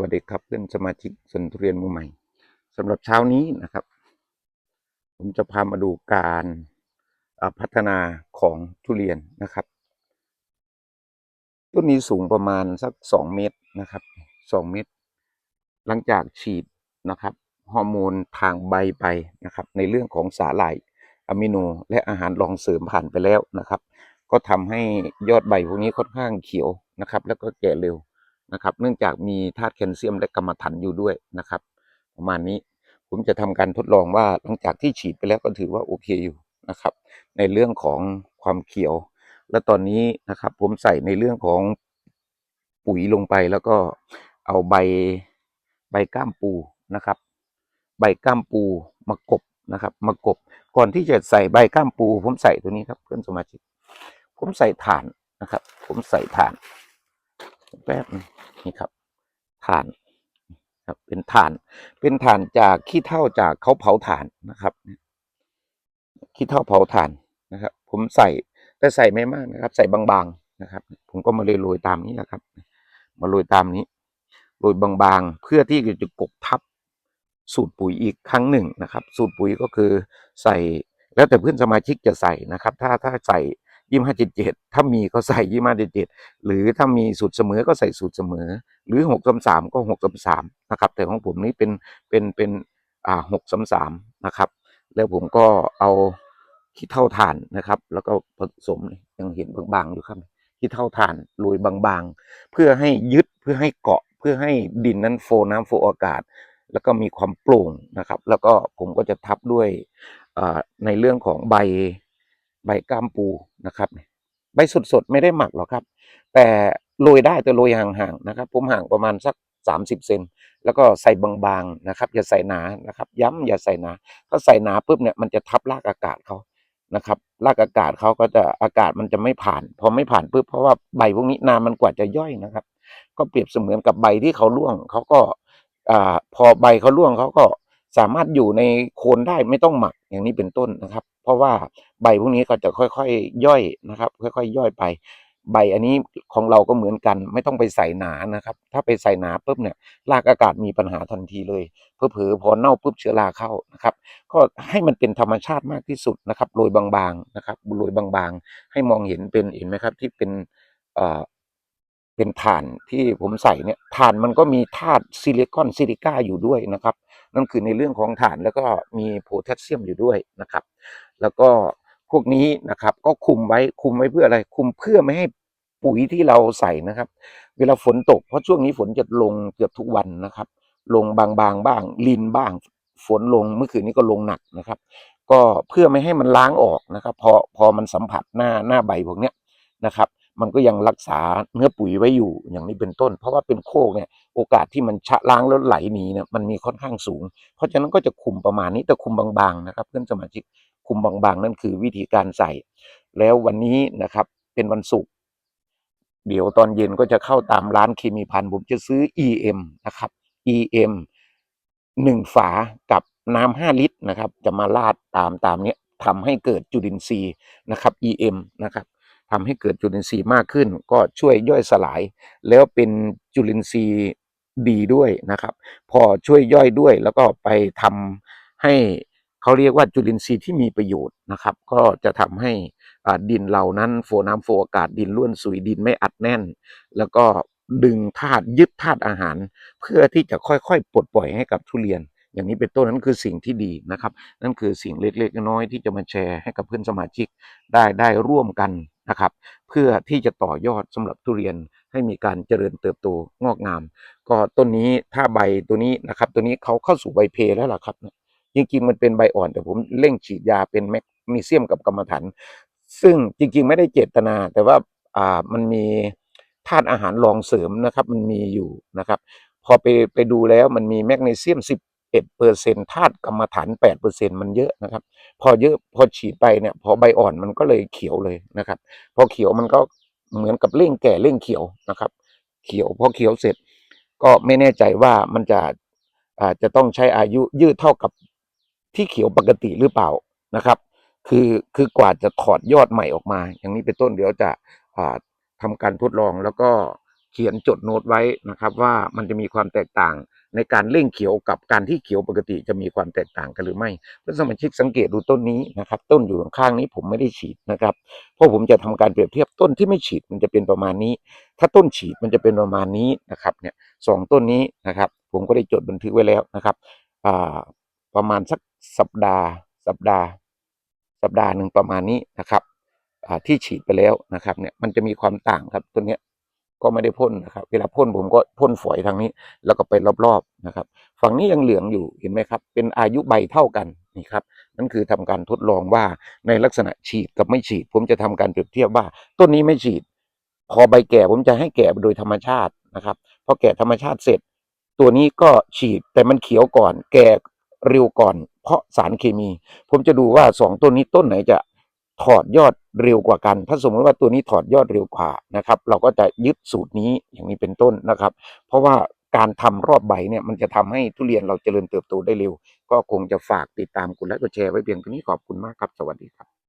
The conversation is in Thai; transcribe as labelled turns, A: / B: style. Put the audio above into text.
A: วัสดีครับเพื่อนสมาชิกสวนทุเรียนมือใหม่สำหรับเช้านี้นะครับ ผมจะพามาดูการพัฒนาของทุเรียนนะครับ ต้นนี้สูงประมาณสักสองเมตรนะครับสองเมตร หลังจากฉีดนะครับฮอร์โมนทางใบไปนะครับ ในเรื่องของสาหร่ายอะมิโนและอาหารรองเสริมผ่านไปแล้วนะครับ ก็ทำให้ยอดใบพวกนี้ค่อนข้างเขียวนะครับ แล้วก็แก่เร็ว นะครับ เนื่องจากมีธาตุแคลเซียมและกรรมะถันอยู่ด้วยนะครับ ประมาณนี้ผมจะทำการทดลองว่าหลังจากที่ฉีดไปแล้วก็ถือว่าโอเคอยู่นะครับ ในเรื่องของความเขียว และตอนนี้นะครับ ผมใส่ในเรื่องของปุ๋ยลงไปแล้วก็เอาใบใบก้ามปูนะครับ ใบก้ามปูมากบนะครับ มากบก่อนที่จะใส่ใบก้ามปู ผมใส่ตัวนี้ครับเพื่อนสมาชิก ผมใส่ถ่านนะครับ ผมใส่ถ่าน แป๊บนึงนี่ครับถ่านครับเป็นถ่าน เป็นถ่านจากขี้เถ้าจากเขาเผาถ่านนะครับขี้เถ้าเผาถ่านนะครับ ผมใส่แต่ใส่ไม่มากนะครับ ใส่บางๆนะครับ ผมก็มาเลยโรยตามนี้นะครับ มาโรยตามนี้โรยบางๆ เพื่อที่จะกบทับสูตรปุ๋ยอีกครั้งหนึ่งนะครับ สูตรปุ๋ยก็คือใส่แล้วแต่เพื่อนสมาชิกจะใส่นะครับ ถ้าถ้าใส่ ยี่ห้าเจ็ดเจ็ดถ้ามีก็ใส่ยี่ห้าเจ็ดเจ็ดหรือถ้ามีสูตรเสมอก็ใส่สูตรเสมอ หรือหกสามสามก็หกสามสามนะครับ แต่ของผมนี้เป็นเป็นเป็นอ่าหกสามสามนะครับ แล้วผมก็เอาขี้เท่าถ่านนะครับ แล้วก็ผสมยังเห็นบางๆอยู่ครับขี้เท่าถ่านโรยบางๆ เพื่อให้ยึดเพื่อให้เกาะเพื่อให้ดินนั้นโฟน้ำโฟอากาศ แล้วก็มีความโปร่งนะครับ แล้วก็ผมก็จะทับด้วยในเรื่องของใบ ใบก้ามปูนะครับใบสดๆไม่ได้หมักหรอกครับ แต่โรยได้แต่โรยห่างๆนะครับ ผมห่างประมาณสัก 30 เซนแล้วก็ใส่บางๆนะครับ อย่าใส่หนานะครับ ย้ำอย่าใส่หนาถ้าใส่หนาปุ๊บเนี่ยมันจะทับรากอากาศเขานะครับรากอากาศเขาก็จะอากาศมันจะไม่ผ่าน พอไม่ผ่านปุ๊บเพราะว่าใบพวกนี้นานมันกว่าจะย่อยนะครับ ก็เปรียบเสมือนกับใบที่เขาร่วงเขาก็อ่าพอใบเขาร่วงเขาก็สามารถอยู่ในโคนได้ไม่ต้องหมักอย่างนี้เป็นต้นนะครับ เพราะว่าใบพวกนี้ก็จะค่อยๆย่อยนะครับ ค่อยๆย่อยไป ใบอันนี้ของเราก็เหมือนกัน ไม่ต้องไปใส่หนานะครับ ถ้าไปใส่หนาปุ๊บเนี่ยรากอากาศมีปัญหาทันทีเลยเผลอๆพอเน่าปุ๊บเชื้อราเข้านะครับ ก็ให้มันเป็นธรรมชาติมากที่สุดนะครับโรยบางๆนะครับโรยบางๆ ให้มองเห็นเป็นเห็นไหมครับที่เป็นเอ่อ เป็นถ่านที่ผมใส่เนี่ยถ่านมันก็มีธาตุซิลิคอนซิลิก้าอยู่ด้วยนะครับ นั่นคือในเรื่องของถ่านแล้วก็มีโพแทสเซียมอยู่ด้วยนะครับ แล้วก็พวกนี้นะครับก็คุมไว้คุมไว้เพื่ออะไร คุมเพื่อไม่ให้ปุ๋ยที่เราใส่นะครับ เวลาฝนตกเพราะช่วงนี้ฝนจะลงเกือบทุกวันนะครับ ลงบางๆบ้าง ลินบ้าง ฝนลงเมื่อคืนนี้ก็ลงหนักนะครับ ก็เพื่อไม่ให้มันล้างออกนะครับ พอพอมันสัมผัสหน้าหน้าใบพวกเนี้ยนะครับ มันก็ยังรักษาเนื้อปุ๋ยไว้อยู่อย่างนี้เป็นต้น เพราะว่าเป็นโคกเนี่ยโอกาสที่มันชะล้างแล้วไหลหนีเนี่ยมันมีค่อนข้างสูง เพราะฉะนั้นก็จะคุมประมาณนี้แต่คุมบางๆนะครับเพื่อนสมาชิกคุมบางๆ นั่นคือวิธีการใส่ แล้ววันนี้นะครับเป็นวันศุกร์เดี๋ยวตอนเย็นก็จะเข้าตามร้านเคมีพันผมจะซื้อ EM นะครับ EM หนึ่งฝากับน้ำห้าลิตรนะครับ จะมาราดตามตามเนี้ยทำให้เกิดจุลินทรีย์นะครับ EM นะครับ ทำให้เกิดจุลินทรีย์มากขึ้น ก็ช่วยย่อยสลาย แล้วเป็นจุลินทรีย์ดีด้วยนะครับ พอช่วยย่อยด้วยแล้วก็ไปทำให้เขาเรียกว่าจุลินทรีย์ที่มีประโยชน์นะครับ ก็จะทำให้ดินเหล่านั้นโฟน้ำโฟอากาศดินล้วนสุยดินไม่อัดแน่น แล้วก็ดึงธาตุยึดธาตุอาหาร เพื่อที่จะค่อยๆ ปลดปล่อยให้กับทุเรียน อย่างนี้เป็นต้นนั้นคือสิ่งที่ดีนะครับ นั่นคือสิ่งเล็กๆน้อยๆที่จะมาแชร์ให้กับเพื่อนสมาชิกได้ได้ร่วมกัน นะครับ เพื่อที่จะต่อยอดสำหรับทุเรียนให้มีการเจริญเติบโตงอกงาม ก็ต้นนี้ถ้าใบตัวนี้นะครับ ตัวนี้เขาเข้าสู่ใบเพแล้วล่ะครับจริงๆมันเป็นใบอ่อนแต่ผมเร่งฉีดยาเป็นแมกนีเซียมกับกรรมฐานซึ่งจริงๆไม่ได้เจตนา แต่ว่าอ่ามันมีธาตุอาหารรองเสริมนะครับ มันมีอยู่นะครับ พอไปไปดูแล้วมันมีแมกนีเซียม 11เปอร์เซ็นธาตุกรรมฐาน8เปอร์เซ็นมันเยอะนะครับ พอเยอะพอฉีดไปเนี่ย พอใบอ่อนมันก็เลยเขียวเลยนะครับ พอเขียวมันก็เหมือนกับเร่งแก่เร่งเขียวนะครับ เขียวพอเขียวเสร็จ ก็ไม่แน่ใจว่ามันจะอาจจะต้องใช้อายุยืดเท่ากับที่เขียวปกติหรือเปล่านะครับ คือคือกว่าจะถอดยอดใหม่ออกมา อย่างนี้เป็นต้นเดี๋ยวจะอ่าทำการทดลองแล้วก็เขียนจดโน้ตไว้นะครับ ว่ามันจะมีความแตกต่าง ในการเร่งเขียวกับการที่เขียวปกติจะมีความแตกต่างกันหรือไม่เพื่อนสมาชิกสังเกตดูต้นนี้นะครับ ต้นอยู่ข้างนี้ผมไม่ได้ฉีดนะครับ เพราะผมจะทำการเปรียบเทียบต้นที่ไม่ฉีดมันจะเป็นประมาณนี้ ถ้าต้นฉีดมันจะเป็นประมาณนี้นะครับเนี่ยสองต้นนี้นะครับ ผมก็ได้จดบันทึกไว้แล้วนะครับอ่าประมาณสักสัปดาห์ สัปดาห์ สัปดาห์หนึ่งประมาณนี้นะครับอ่าที่ฉีดไปแล้วนะครับเนี่ยมันจะมีความต่างครับตัวเนี้ย ก็ไม่ได้พ่นนะครับ เวลาพ่นผมก็พ่นฝอยทางนี้ แล้วก็ไปรอบๆนะครับ ฝั่งนี้ยังเหลืองอยู่เห็นไหมครับ เป็นอายุใบเท่ากันนี่ครับนั่นคือทำการทดลองว่าในลักษณะฉีดกับไม่ฉีด ผมจะทำการเปรียบเทียบว่า ต้นนี้ไม่ฉีด พอใบแก่ผมจะให้แก่โดยธรรมชาตินะครับพอแก่ธรรมชาติเสร็จ ตัวนี้ก็ฉีดแต่มันเขียวก่อน แก่เร็วก่อน เพราะสารเคมี ผมจะดูว่าสองต้นนี้ต้นไหนจะถอดยอด เร็วกว่ากัน ถ้าสมมติว่าตัวนี้ถอดยอดเร็วกว่านะครับ เราก็จะยึดสูตรนี้อย่างนี้เป็นต้นนะครับ เพราะว่าการทำรอบใบเนี่ยมันจะทำให้ทุเรียนเราเจริญเติบโตได้เร็ว ก็คงจะฝากติดตามกดไลค์กดแชร์ไว้เพียงเท่านี้ขอบคุณมากครับ สวัสดีครับ